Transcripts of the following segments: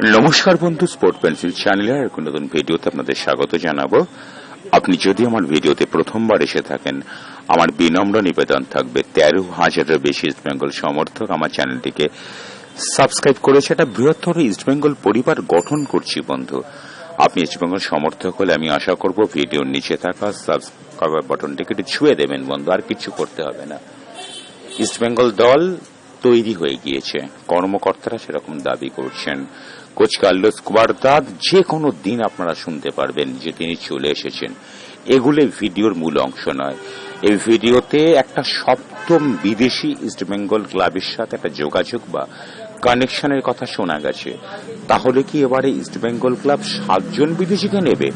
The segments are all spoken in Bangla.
নমস্কার বন্ধু স্পোর্ট পেন্সিল চ্যানেলের আর কোনো নতুন ভিডিওতে আপনাদের স্বাগত জানাব। আপনি যদি আমার ভিডিওতে প্রথমবার এসে থাকেন, আমার বিনম্র নিবেদন থাকবে, তেরো হাজারের বেশি ইস্টবেঙ্গল সমর্থক আমার চ্যানেলটিকে সাবস্ক্রাইব করেছে একটা বৃহত্তর ইস্টবেঙ্গল পরিবার গঠন করছি বন্ধু। আপনি ইস্টবেঙ্গল সমর্থক হলে আমি আশা করব ভিডিওর নিচে থাকা সাবস্ক্রাইব বাটনটিকে একটু ছুঁয়ে দেবেন বন্ধু, আর কিছু করতে হবে না। ইস্টবেঙ্গল দল তৈরি হয়ে গিয়েছে, কর্মকর্তারা সেরকম দাবি করছেন। কোচ কার্লোস কুয়ারদাদ যে কোনো দিন আপনারা শুনতে পারবেন যে তিনি চলে এসেছেন। এগুলো ভিডিওর মূল অংশ নয়। এই ভিডিওতে একটা সপ্তম বিদেশি ইস্টবেঙ্গল ক্লাবের সাথে একটা যোগাযোগ বা কানেকশনের কথা শোনা গেছে। তাহলে কি এবারে ইস্টবেঙ্গল ক্লাব সাতজন বিদেশিকে নেবে?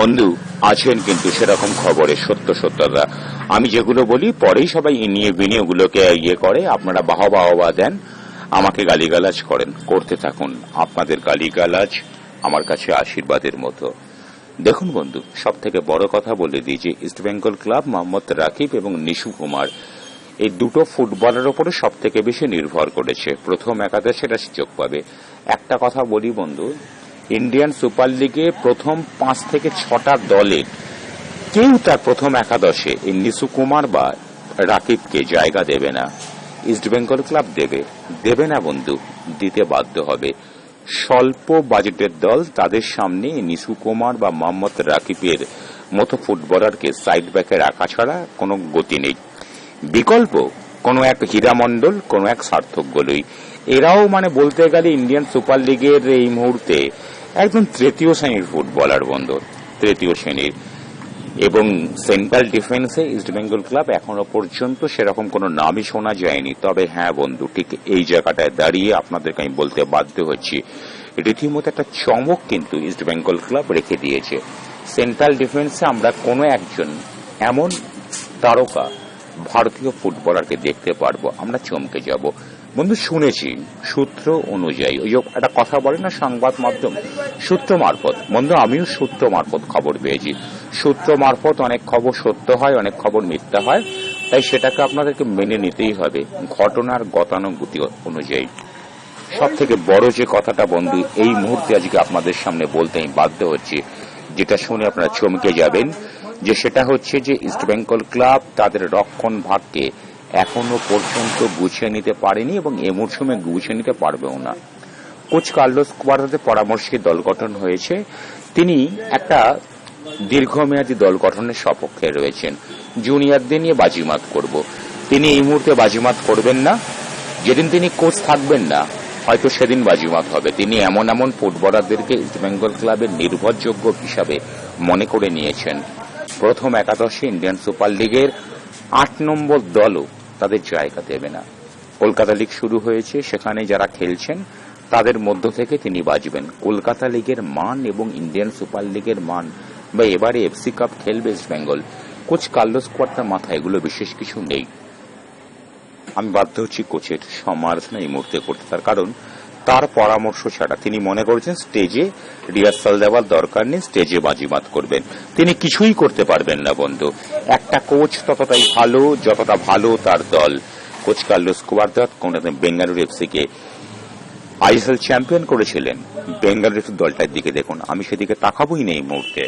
বন্ধু, আছেন কিন্তু সেরকম খবরে সত্য সত্যতা। আমি যেগুলো বলি, পরেই সবাই নিয়ে বিনিয়ে ওগুলোকে ইয়ে করে, আপনারা বাহা বাহবা দেন। আমাকে গালিগালাজ করেন, করতে থাকুন। আপনাদের গালিগালাজ আমার কাছে আশীর্বাদের মতো। দেখুন বন্ধু সব থেকে বড় কথা বলে দিই যে ইস্টবেঙ্গল ক্লাব মোহাম্মদ রাকিব এবং নিশু কুমার এই দুটো ফুটবলের ওপরে সব থেকে বেশি নির্ভর করেছে। প্রথম একাদশে সেটা সুযোগ পাবে। একটা কথা বলি বন্ধু, ইন্ডিয়ান সুপার লিগে প্রথম পাঁচ থেকে ছটা দলের কেউ তার প্রথম একাদশে এই নিশু কুমার বা রাকিবকে জায়গা দেবে না। ইস্টবেঙ্গল ক্লাব দেবে। দেবে না বন্ধু, দিতে বাধ্য হবে। স্বল্প বাজেটের দল তাদের সামনে নিশু কুমার বা মোহাম্মদ রাকিবের মতো ফুটবলারকে সাইড ব্যাকে রাখা ছাড়া কোনো গতি নেই। বিকল্প, কোনো এক হীরামণ্ডল, কোনো এক সার্থক গোলই। এরাও মানে বলতে গেলে ইন্ডিয়ান সুপার লিগের এই মুহূর্তে একদম তৃতীয় শ্রেণির ফুটবলার বন্ধু, তৃতীয় শ্রেণির। এবং সেন্ট্রাল ডিফেন্সে ইস্টবেঙ্গল ক্লাব এখনও পর্যন্ত সেরকম কোনো নামই শোনা যায়নি। তবে হ্যাঁ বন্ধু, ঠিক এই জায়গাটায় দাঁড়িয়ে আপনাদেরকে আমি বলতে বাধ্য হচ্ছি। রীতিমতো একটা চমক কিন্তু ইস্টবেঙ্গল ক্লাব রেখে দিয়েছে। সেন্ট্রাল ডিফেন্সে আমরা কোনো একজন এমন তারকা ভারতীয় ফুটবলারকে দেখতে পারব, আমরা চমকে যাব। বন্ধু, শুনেছি সূত্র অনুযায়ী, ওই একটা কথা বলে না সংবাদ মাধ্যম? সূত্র মারফত। বন্ধু, আমিও সূত্র মারফত খবর পেয়েছি। সূত্র মারফত অনেক খবর সত্য হয়, অনেক খবর মিথ্যা হয়, তাই সেটাকে আপনাদেরকে মেনে নিতেই হবে। ঘটনার গতানুগতি অনুযায়ী। সব থেকে বড় যে কথাটা বন্ধু, এই মুহূর্তে আজকে আপনাদের সামনে বলতে আমি বাধ্য হচ্ছি, যেটা শুনে আপনারা চমকে যাবেন। যে সেটা হচ্ছে যে ইস্টবেঙ্গল ক্লাব তাদের রক্ষণ ভাগকে এখনও পর্যন্ত গুছিয়ে নিতে পারেনি এবং এ মরশুমে গুছিয়ে নিতে পারবেও না। কোচ কার্লোস কুয়ারাতে পরামর্শে দল গঠন হয়েছে। তিনি একটা দীর্ঘমেয়াদী দল গঠনের সপক্ষে রয়েছেন। জুনিয়রদের নিয়ে বাজিমাত করব। তিনি এই মুহূর্তে বাজিমাত করবেন না। যেদিন তিনি কোচ থাকবেন না, হয়তো সেদিন বাজিমাত হবে। তিনি এমন এমন ফুটবলারদেরকে ইস্টবেঙ্গল ক্লাবের নির্ভরযোগ্য হিসাবে মনে করে নিয়েছেন। প্রথম একাদশে ইন্ডিয়ান সুপার লিগের আট নম্বর দলও তাদের জায়গা দেবে না। কলকাতা লিগ শুরু হয়েছে, সেখানে যারা খেলছেন, তাদের মধ্য থেকে তিনি বাজবেন। কলকাতা লিগের মান এবং ইন্ডিয়ান সুপার লিগের মান, বা এবারে এফসি কাপ খেলবে East Bengal coach Carlos Cuadrat মাথায় এগুলো বিশেষ কিছু নেই। আমি বাধ্য হচ্ছি কোচের সমালোচনা এই মুহূর্তে করতে, তার কারণ তার পরামর্শ ছাড়া তিনি মনে করেছেন স্টেজে রিহার্সাল দেওয়ার দরকার নেই, স্টেজে বাজিমাত করবেন। তিনি কিছুই করতে পারবেন না, বন্ধু। একটা কোচ ততটাই ভালো, যতটা ভালো তার দল। কোচ কার্লোস কুয়ারদাত কোনদিন বেঙ্গালুরু এফসিকে আইএসএল চ্যাম্পিয়ন করেছিলেন। বেঙ্গালুরু দলটার দিকে দেখুন। আমি সেদিকে তাকাবই নেই মুহূর্তে।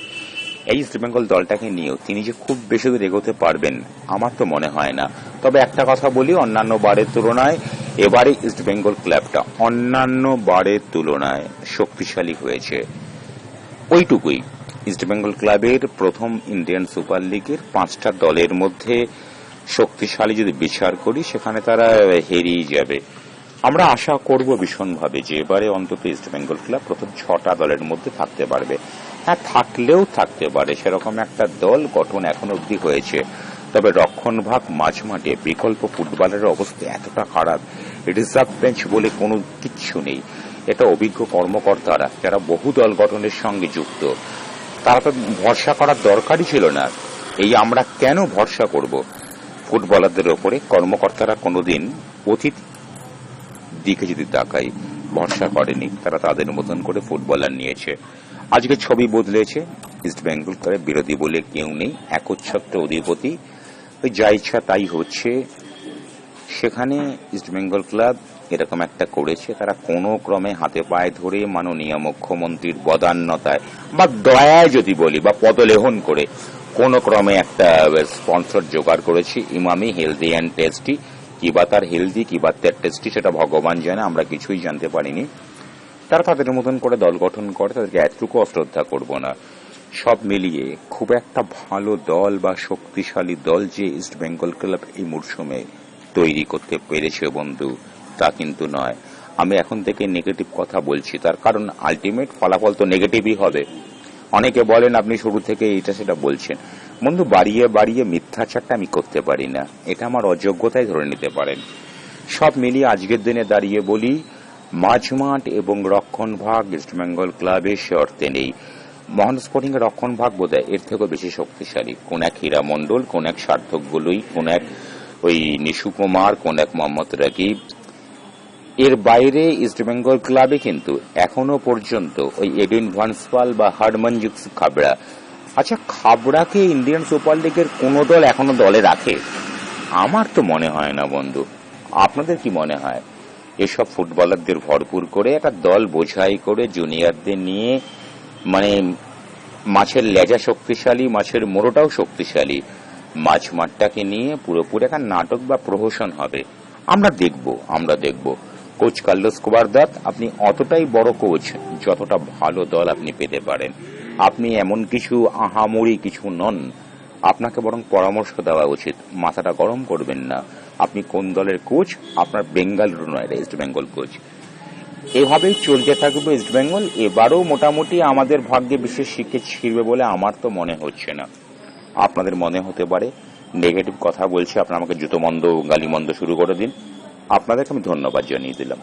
এই ইস্ট বেঙ্গল দলটাকে নিয়েও তিনি যে খুব বেশি দূর এগোতে পারবেন, আমার তো মনে হয় না। তবে একটা কথা বলি, অন্যান্য বারের তুলনায় এবারে ইস্ট বেঙ্গল ক্লাবটা অন্যান্য বারের তুলনায় শক্তিশালী হয়েছে। ওইটুকুই, ইস্ট বেঙ্গল ক্লাবের প্রথম ইন্ডিয়ান সুপার লিগের পাঁচটা দলের মধ্যে শক্তিশালী যদি বিচার করি, সেখানে তারা হেরিয়ে যাবে। আমরা আশা করব ভীষণভাবে যে এবারে অন্তত ইস্ট বেঙ্গল ক্লাব প্রথম ছটা দলের মধ্যে থাকতে পারবে। হ্যাঁ থাকলেও থাকতে পারে, সেরকম একটা দল গঠন এখন অবধি হয়েছে। তবে রক্ষণভাগ মাঝমাঠে বিকল্প ফুটবলের অবস্থা এতটা খারাপ, রিজার্ভ বেঞ্চ বলে কোনো কিচ্ছু নেই। এটা অভিজ্ঞ কর্মকর্তারা, যারা বহু দল গঠনের সঙ্গে যুক্ত, তারা তো ভরসা করার দরকারই ছিল না। এই আমরা কেন ভরসা করব? ফুটবলারদের ওপরে কর্মকর্তারা কোনোদিন অতীত দিকে যদি তাকাই ভরসা করেনি, তারা তাদের মতন করে ফুটবলার নিয়েছে। আজকে ছবি বদলেছে, ইস্ট বেঙ্গল করে বিরোধী বলে কেউ নেই, একচ্ছত্র অধিপতি ওই যা ইচ্ছা তাই হচ্ছে। সেখানে ইস্ট বেঙ্গল ক্লাব এরকম একটা করেছে। তারা কোনো ক্রমে হাতে পায়ে ধরে মাননীয় মুখ্যমন্ত্রীর বদান্যতায় বা দয়ায় যদি বলি বা পদলেহন করে কোনো ক্রমে একটা স্পন্সর জোগাড় করেছে ইমামি হেলদি অ্যান্ড টেস্টি। কিবা তার হেলদি কিবা তার টেস্টি সেটা ভগবান জানে, আমরা কিছুই জানতে পারিনি। তারা তাদের মতন করে দল গঠন করে, তাদেরকে এতটুকু অশ্রদ্ধা করব না। সব মিলিয়ে খুব একটা ভালো দল বা শক্তিশালী দল যে ইস্ট বেঙ্গল ক্লাব এই মরশুমে তৈরি করতে পেরেছে বন্ধু, তা কিন্তু নয়। আমি এখন থেকে নেগেটিভ কথা বলছি, তার কারণ আলটিমেট ফলাফল তো নেগেটিভই হবে। অনেকে বলেন আপনি শুরু থেকে এটা সেটা বলছেন। বন্ধু, বাড়িয়ে বাড়িয়ে মিথ্যাচারটা আমি করতে পারি না। এটা আমার অযোগ্যতাই ধরে নিতে পারেন। সব মিলিয়ে আজকের দিনে দাঁড়িয়ে বলি, মাঝমাঠ এবং রক্ষণ ভাগ ইস্টবেঙ্গল ক্লাবে সে অর্থে নেই। মহান স্পোর্টিং এর রক্ষণ ভাগ বোধ এর থেকেও বেশি শক্তিশালী। কোন এক হীরা মন্ডল কোন এক সার্থক গুলোই, কোন এক ওই নিশু কুমার, কোন এক মোহাম্মদ রাকিব। এর বাইরে ইস্টবেঙ্গল ক্লাবে কিন্তু এখনও পর্যন্ত ওই এডিন ভান্সপাল বা হারমনজিৎ খাবড়া। আচ্ছা খাবড়াকে ইন্ডিয়ান সুপার লিগের কোন দল এখনও দলে রাখে? আমার তো মনে হয় না বন্ধু। আপনাদের কি মনে হয়? এসব ফুটবলারদের ভরপুর করে একটা দল বোঝাই করে জুনিয়রদের নিয়ে মানে মাছের লেজা শক্তিশালী, মাছের মোড়োটাও শক্তিশালী। মাছ মাঠটাকে নিয়ে পুরোপুরি একটা নাটক বা প্রহসন হবে। আমরা দেখব আমরা দেখব। কোচ কার্লোস কোবারদাত, আপনি অতটাই বড় কোচ, যতটা ভালো দল আপনি পেতে পারেন। আপনি এমন কিছু আহামরি কিছু নন। আপনাকে বরং পরামর্শ দেওয়া উচিত। মাথাটা গরম করবেন না। আপনি কোন দলের কোচ? আপনার বেঙ্গালুরু নয়, ইস্ট বেঙ্গল কোচ। এভাবেই চলতে থাকবে ওয়েস্ট বেঙ্গল এবারও মোটামুটি আমাদের ভাগ্যে বিশেষ শিখে ছিড়বে বলে আমার তো মনে হচ্ছে না। আপনাদের মনে হতে পারে নেগেটিভ কথা বলছি, আপনারা আমাকে জুতো মন্দ গালিমন্দ শুরু করে দিন। আপনাদেরকে আমি ধন্যবাদ জানিয়ে দিলাম।